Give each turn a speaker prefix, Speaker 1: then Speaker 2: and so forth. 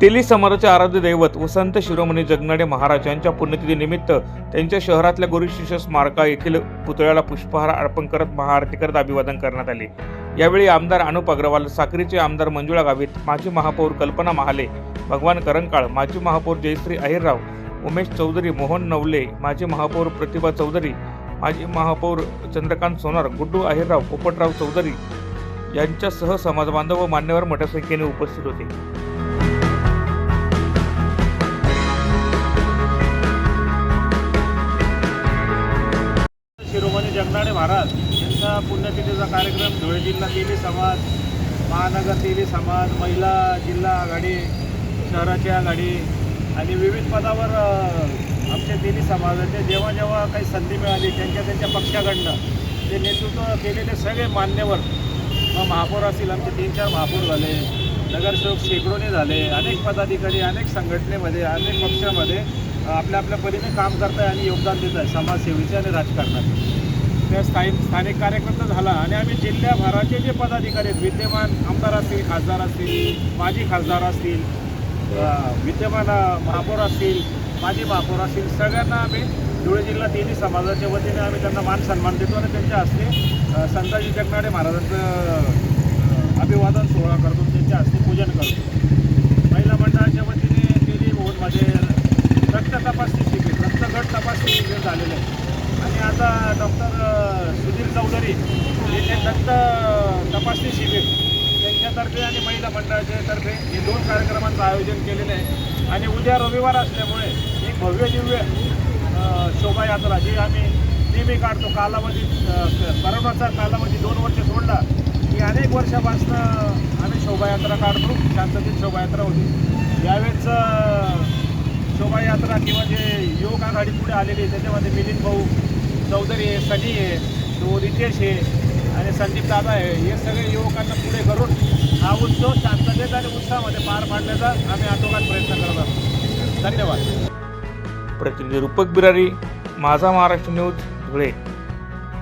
Speaker 1: तेली समाजाचे आराध्य दैवत व संत शिरोमणी जगनाडे महाराज यांच्या पुण्यतिथीनिमित्त त्यांच्या शहरातल्या गुरुशिष्य स्मारका येथील पुतळ्याला पुष्पहार अर्पण करत महाआरती करत अभिवादन करण्यात आले. यावेळी आमदार अनुप अग्रवाल साक्रीचे आमदार मंजुळा गावित माजी महापौर कल्पना महाले भगवान करंकाळ माजी महापौर जयश्री अहिरराव उमेश चौधरी मोहन नवले माजी महापौर प्रतिभा चौधरी माजी महापौर चंद्रकांत सोनार गुड्डू अहिरराव पोपटराव चौधरी यांच्यासह समाजबांधव व मान्यवर मोठ्या संख्येने उपस्थित होते.
Speaker 2: पुण्यतिथीचा कार्यक्रम धुळे जिल्हा तेली समाज महानगर तेली समाज महिला जिल्हा आघाडी शहराची आघाडी आणि विविध पदावर आमच्या तेली समाजाचे जेव्हा जेव्हा काही संधी मिळाली त्यांच्या त्यांच्या पक्षाकडनं ते नेतृत्व केलेले सगळे मान्यवर मग महापौर असतील आमचे तीन चार महापौर झाले नगरसेवक शेकडोने झाले अनेक पदाधिकारी अनेक संघटनेमध्ये अनेक पक्षामध्ये आपल्या आपल्या परीने काम करत आहे आणि योगदान देत आहे समाजसेवेचे आणि राजकारणाचे. त्या स्थायी स्थानिक कार्यक्रम तर झाला आणि आम्ही जिल्ह्याभराचे जे पदाधिकारी आहेत विद्यमान आमदार असतील खासदार असतील माजी खासदार असतील विद्यमान महापौर असतील माजी महापौर असतील सगळ्यांना आम्ही धुळे जिल्हा तिन्ही समाजाच्या वतीने आम्ही त्यांना मान सन्मान देतो आणि त्यांच्या हस्ते संताजी जगनाडे महाराजांचं अभिवादन सोहळा करतो त्यांच्या हस्ते पूजन करतो. महिला मंडळाच्या वतीने तेली माझे रक्त तपासणी शिबिर रक्तगट तपासणी शिबिर झालेलं आहे. आणि आता डॉक्टर सुधीर चौधरी यांचे दत्त तपासणी शिबिर त्यांच्यातर्फे आणि महिला मंडळाच्या तर्फे हे दोन कार्यक्रमांचं आयोजन केलेलं आहे. आणि उद्या रविवार असल्यामुळे एक भव्य दिव्य शोभायात्रा जी आम्ही नेहमी काढतो कालावधी करोनाचा कालावधी दोन वर्ष सोडला की अनेक वर्षापासून आम्ही शोभायात्रा काढतो शांततेत शोभायात्रा होती. यावेळेस शोभायात्रा किंवा जे युवक आघाडी पुढे आलेली त्याच्यामध्ये मिलिंद भाऊ चौधरी आहे सनी आहे तो रितेश आहे आणि संदीप दादा आहे. हे सगळे युवकांना पुढे करून हा उत्सव शांततेत आणि उत्साहामध्ये पार पाडण्याचा आम्ही आटोकात प्रयत्न करत आहोत. धन्यवाद.
Speaker 1: प्रतिनिधी रूपक बिरारी माझा महाराष्ट्र न्यूज धुळे.